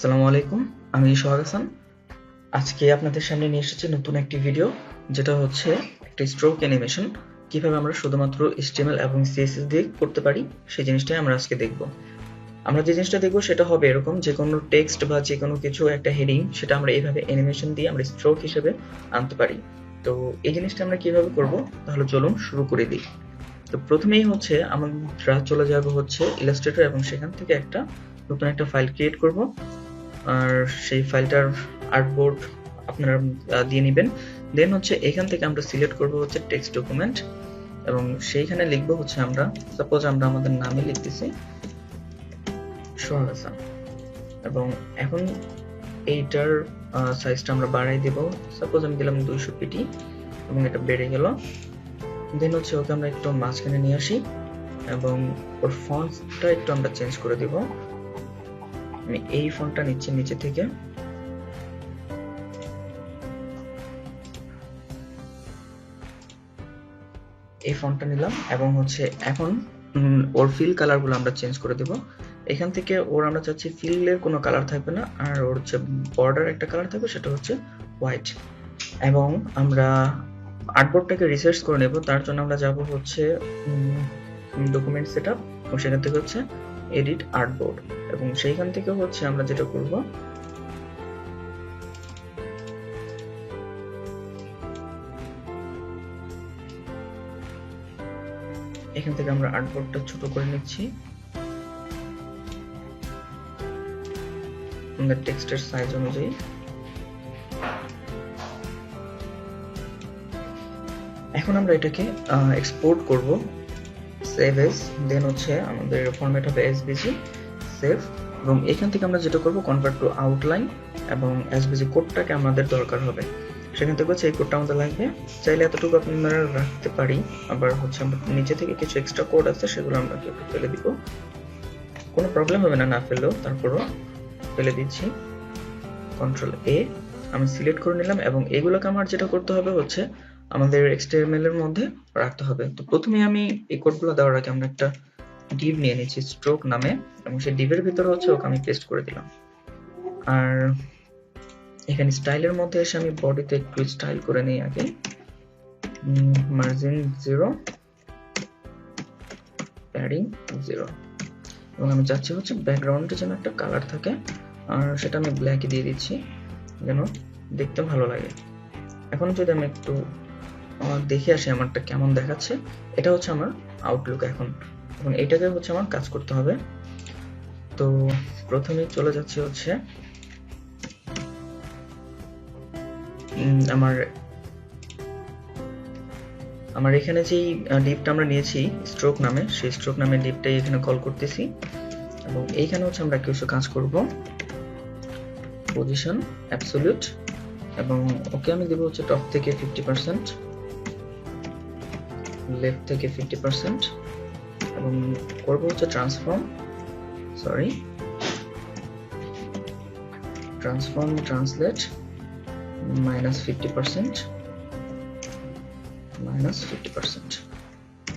আসসালামু আলাইকুম, আমি সোহাগ হাসান। আজকে আপনাদের সামনে নিয়ে এসেছি নতুন একটি ভিডিও যেটা হচ্ছে একটি স্ট্রোক অ্যানিমেশন কীভাবে আমরা শুধুমাত্র HTML এবং CSS দিয়ে করতে পারি, সেই জিনিসটাই আমরা আজকে দেখব। আমরা যে জিনিসটা দেখব সেটা হবে এরকম, যে কোনো টেক্সট বা যে কোনো কিছু, একটা হেডিং সেটা আমরা এইভাবে অ্যানিমেশন দিয়ে আমরা স্ট্রোক হিসেবে আনতে পারি। তো এই জিনিসটা আমরা কীভাবে করব, তাহলে চলুন শুরু করে দিই। তো প্রথমেই হচ্ছে আমরা চলে যাব হচ্ছে ইলাস্ট্রেটর এবং সেখান থেকে একটা নতুন একটা ফাইল ক্রিয়েট করব। আর সেই ফাইলটার আর্টবোর্ড আপনারা দিয়ে নেবেন। দেন হচ্ছে এখান থেকে আমরা সিলেক্ট করব হচ্ছে টেক্সট ডকুমেন্ট এবং সেইখানে লিখব হচ্ছে আমরা সাপোজ আমরা আমাদের নামে লিখতেছি সোহাগ এবং এখন এইটার সাইজটা আমরা বাড়াই দেব। সাপোজ আমি দিলাম দুইশো পিটি এবং এটা বেড়ে গেল। দেন হচ্ছে ওকে আমরা একটু মাঝখানে নিয়ে আসি এবং ওর ফন্টটা একটু আমরা চেঞ্জ করে দিব। আমি এই ফোনটা নিচ্ছি নিচে থেকে। এই ফোনটা নিলাম এবং হচ্ছে এখন ওর ফিল কালারগুলো আমরা চেঞ্জ করে দেব। এখান থেকে ওর আমরা চাচ্ছি ফিলের কোনো কালার থাকবে না, আর ওর হচ্ছে বর্ডার একটা কালার থাকবে, সেটা হচ্ছে হোয়াইট এবং আমরা আর্টবোর্ডটাকে রিসার্চ করে নেব, তার জন্য আমরা যাব হচ্ছে ডকুমেন্ট সেট আপ সেখান থেকে হচ্ছে এডিট আর্টবোর্ড এবং সেইখান থেকে হচ্ছে আমরা যেটা করব, এখান থেকে আমরা আর্টবোর্ডটা ছোট করে নিচ্ছি। আমাদের টেক্সটের সাইজ অনুযায়ী। এখন আমরা এটাকে এক্সপোর্ট করব। সেভ এস দেন হচ্ছে আমাদের ফরম্যাট হবে এসবিজি সেভ এবং এখান থেকে আমরা যেটা করব কনভার্ট টু আউটলাইন এবং এসবিজি কোডটাকে আমাদের দরকার হবে। সেখান থেকে হচ্ছে এই কোডটা আমাদের লাগবে। চাইলে এতটুকু আপনারা রাখতে পারি। আবার হচ্ছে আমরা নিচে থেকে কিছু এক্সট্রা কোড আছে, সেগুলো আমরা একটু ফেলে দিব। কোনো প্রবলেম হবে না না ফেললেও তারপরও ফেলে দিচ্ছি। কন্ট্রোল এ আমি সিলেক্ট করে নিলাম এবং এগুলোকে আমার যেটা করতে হবে হচ্ছে আমাদের এক্সটেরমেল এর মধ্যে রাখতে হবে। তো প্রথমে আমি এই কোডগুলো দেওয়ার আগে আমরা একটা ডিভ নিয়ে নিচ্ছি স্ট্রোক নামে এবং সেই ডিভের ভিতরে হচ্ছে ওকে আমি পেস্ট করে দিলাম। আর এখানে স্টাইলের মধ্যে এসে আমি বডিতে একটু স্টাইল করে নিই আগে। মার্জিন জিরো প্যাডিং জিরো এবং আমি চাচ্ছি হচ্ছে ব্যাকগ্রাউন্ডে যেন একটা কালার থাকে। আর সেটা আমি ব্ল্যাকে দিয়ে দিচ্ছি, যেন দেখতে ভালো লাগে। এখন যদি আমি একটু দেখে আসি আমারটা কেমন দেখাচ্ছে, এটা হচ্ছে আমার আউটলুক এখন। এখন এটাকে হচ্ছে আমার কাজ করতে হবে। তো প্রথমে চলে যাচ্ছে হচ্ছে আমার আমার এখানে যেই ডিপটা আমরা নিয়েছি স্ট্রোক নামে, সেই স্ট্রোক নামে ডিপটাই এখানে কল করতেছি। এবং এইখানে হচ্ছে আমরা কিছু কাজ করব। পজিশন অ্যাবসলিউট এবং ওকে আমি দেবো হচ্ছে টপ থেকে ফিফটি পার্সেন্ট লেফট থেকে ফিফটি পার্সেন্ট এবং করব হচ্ছে transform sorry transform translate minus fifty percent minus fifty percent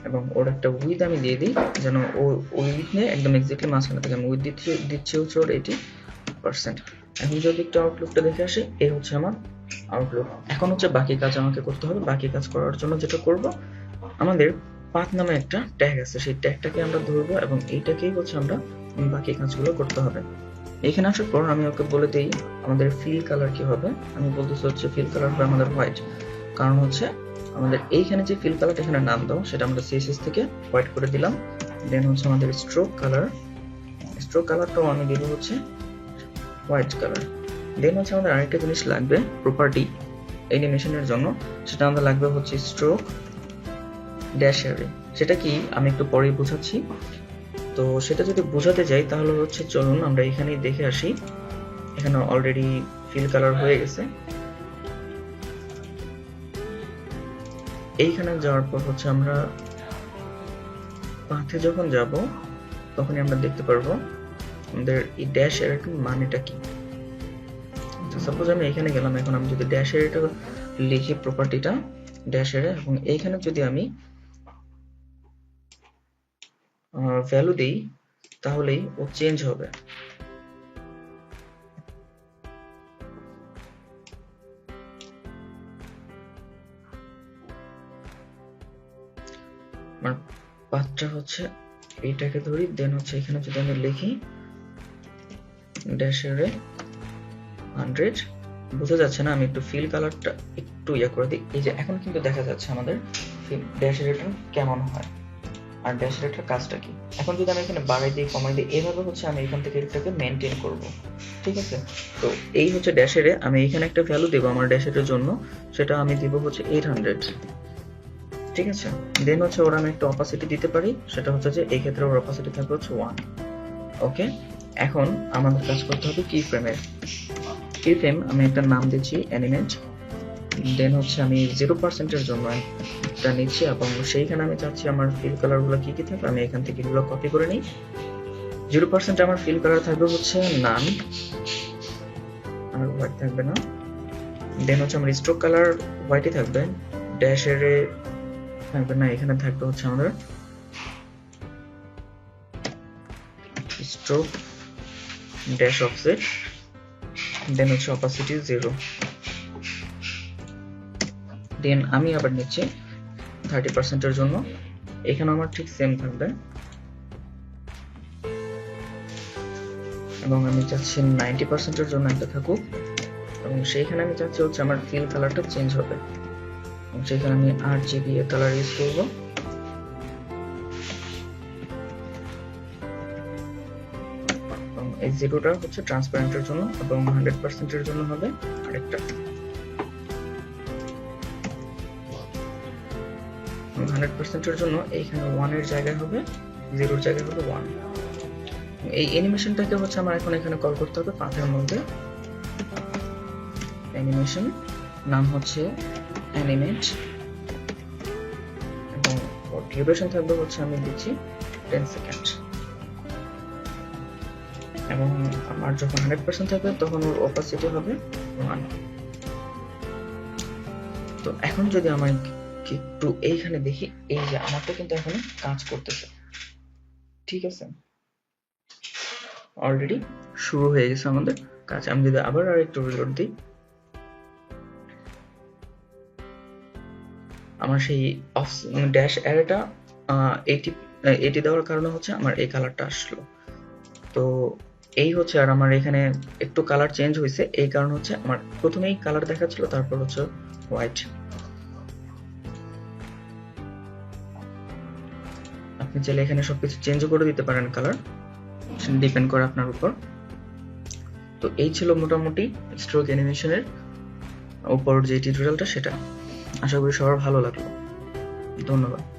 এবং ওর একটা উইথ আমি দিয়ে দিই, যেন ও উইথ নিয়ে একদম এক্স্যাক্টলি মাঝখানে থাকে। আমি উইথ দিচ্ছি দিচ্ছি হচ্ছে ওর এইটি পার্সেন্ট এখন যদি একটু আউটলুকটা দেখে আসি এই হচ্ছে আমার আউটলুক এখন হচ্ছে বাকি কাজ আমাকে করতে হবে। বাকি কাজ করার জন্য যেটা করব, আমাদের পাথ নামে একটা ট্যাগ আছে। সেই ট্যাগটাকে আমরা ধরবো এবং এইটাকেই হচ্ছে আমরা বাকি কাজগুলো করতে হবে। এখানে আসার পর আমি ওকে বলে দিই আমাদের ফিল কালার কি হবে। আমি বলতেছি হচ্ছে ফিল কালার হবে আমাদের হোয়াইট কারণ হচ্ছে আমাদের এইখানে যে ফিল কালারটা এখানে নাম দাও, সেটা আমরা সিএসএস থেকে হোয়াইট করে দিলাম। দেন হচ্ছে আমাদের স্ট্রোক কালার স্ট্রোক কালারটাও আমি দিব হচ্ছে হোয়াইট কালার দেন হচ্ছে আমাদের আরেকটা জিনিস লাগবে প্রপার্টি অ্যানিমেশনের জন্য। সেটা আমাদের লাগবে হচ্ছে স্ট্রোক ড্যাশ অ্যারে সেটা কি? আমি একটু পরেই বোঝাচ্ছি। তো সেটা যদি বোঝাতে যাই, তাহলে হচ্ছে চলুন আমরা এখানেই দেখে আসি। এখানে অলরেডি ফিল কালার হয়ে গেছে। এইখানে যাওয়ার পর হচ্ছে আমরা পাথে যখন যাব, তখনই আমরা দেখতে পারব আমাদের এই ড্যাশ এর মানেটা কি। সাপোজ আমি এখানে গেলাম, এখন আমি যদি ড্যাশ এর লিখি প্রপার্টিটা ড্যাশ এর এবং এইখানে যদি আমি ভ্যালু দিই, তাহলেই ও চেঞ্জ হবে। মানে পাঁচটা হচ্ছে এইটাকে ধরি দেন হচ্ছে এখানে যদি আমি লিখি ড্যাশেরে হান্ড্রেড বোঝা যাচ্ছে না আমি একটু ফিল কালারটা একটু ইয়ে করে দিই। এই যে এখন কিন্তু দেখা যাচ্ছে আমাদের ড্যাশের কেমন হয়। আর ড্যাশ রেটার কাজটা কি? এখন যদি আমি এখানে বাড়াই দিই কমাই দিই, এভাবে হচ্ছে আমি এখান থেকে এটাকে মেনটেন করব। ঠিক আছে? তো এই হচ্ছে ড্যাশেরে আমি এখানে একটা ভ্যালু দেবো আমার ড্যাশের জন্য, সেটা আমি দিব হচ্ছে এইট হান্ড্রেড ঠিক আছে? দেন হচ্ছে ওরা আমি একটা অপাসিটি দিতে পারি, সেটা হচ্ছে যে এই ক্ষেত্রে ওর অপাসিটি থাকবে হচ্ছে ওয়ান ওকে এখন আমাদের কাজ করতে হবে কি ফ্রেমের কি ফ্রেম আমি একটা নাম দিচ্ছি অ্যানিমেট দেন হচ্ছে আমি জিরো পার্সেন্টের জন্য একটা নিচ্ছি, এবং সেইখানে আমি চাচ্ছি আমার ফিল কালারগুলো কি কি থাকবে, আমি এখান থেকে এগুলো কপি করে নিই। জিরো পার্সেন্ট আমার ফিল কালার থাকবে হচ্ছে নান আর হোয়াইট থাকবে না। দেন হচ্ছে আমার স্ট্রোক কালার হোয়াইটই থাকবে ড্যাশের থাকবে না, এখানে থাকবে হচ্ছে আমাদের স্ট্রোক ড্যাশ অফসেট দেন হচ্ছে অপাসিটি জিরো দেন আমি আবার নিচ্ছি থার্টি পার্সেন্টের জন্য। এখানে আমার ঠিক সেম থাকবে। এবং আমি চাচ্ছি নাইনটি পার্সেন্টের জন্য একটা থাকুক। এবং সেইখানে আমি চাচ্ছি হচ্ছে আমার ফিল কালারটা চেঞ্জ হবে। এবং সেখানে আমি আট জিবি কালার ইউজ করব। এই জিরোটা হচ্ছে ট্রান্সপারেন্টের জন্য এবং হান্ড্রেড পার্সেন্টের জন্য হবে আরেকটা। হান্ড্রেড পার্সেন্টের জন্য এইখানে ওয়ানের জায়গায় হবে জিরোর জায়গায় হবে ওয়ান এই অ্যানিমেশনটাকে হচ্ছে আমার এখন এখানে কল করতে হবে পাথের মধ্যে। অ্যানিমেশন নাম হচ্ছে অ্যানিমেট এবং ডিউরেশন থাকবে হচ্ছে আমি দিচ্ছি টেন সেকেন্ড এবং আমার যখন হান্ড্রেড পার্সেন্ট থাকবে তখন ওর অপাসিটি হবে ওয়ান তো এখন যদি আমার একটু এইখানে দেখি। এই যে, আমারটা কিন্তু এখন কাজ করতেছে। ঠিক আছে? অলরেডি শুরু হয়ে গেছে আমাদের কাজ। আমি যদি আবার আর একটু রিলোড দিই। আমার সেই অফ ড্যাশ অ্যারেটা এইটি এটি দেওয়ার কারণে হচ্ছে আমার এই কালারটা আসলো। তো এই হচ্ছে আর আমার এখানে একটু কালার চেঞ্জ হয়েছে। এই কারণ হচ্ছে আমার প্রথমেই কালার দেখাচ্ছিল, তারপর হচ্ছে হোয়াইট আপনি চাইলে এখানে সবকিছু চেঞ্জও করে দিতে পারেন কালার ডিপেন্ড করে আপনার উপর। তো এই ছিল মোটামুটি স্ট্রোক অ্যানিমেশনের উপর যে টিউটোরিয়ালটা সেটা। আশা করি সবার ভালো লাগল। ধন্যবাদ।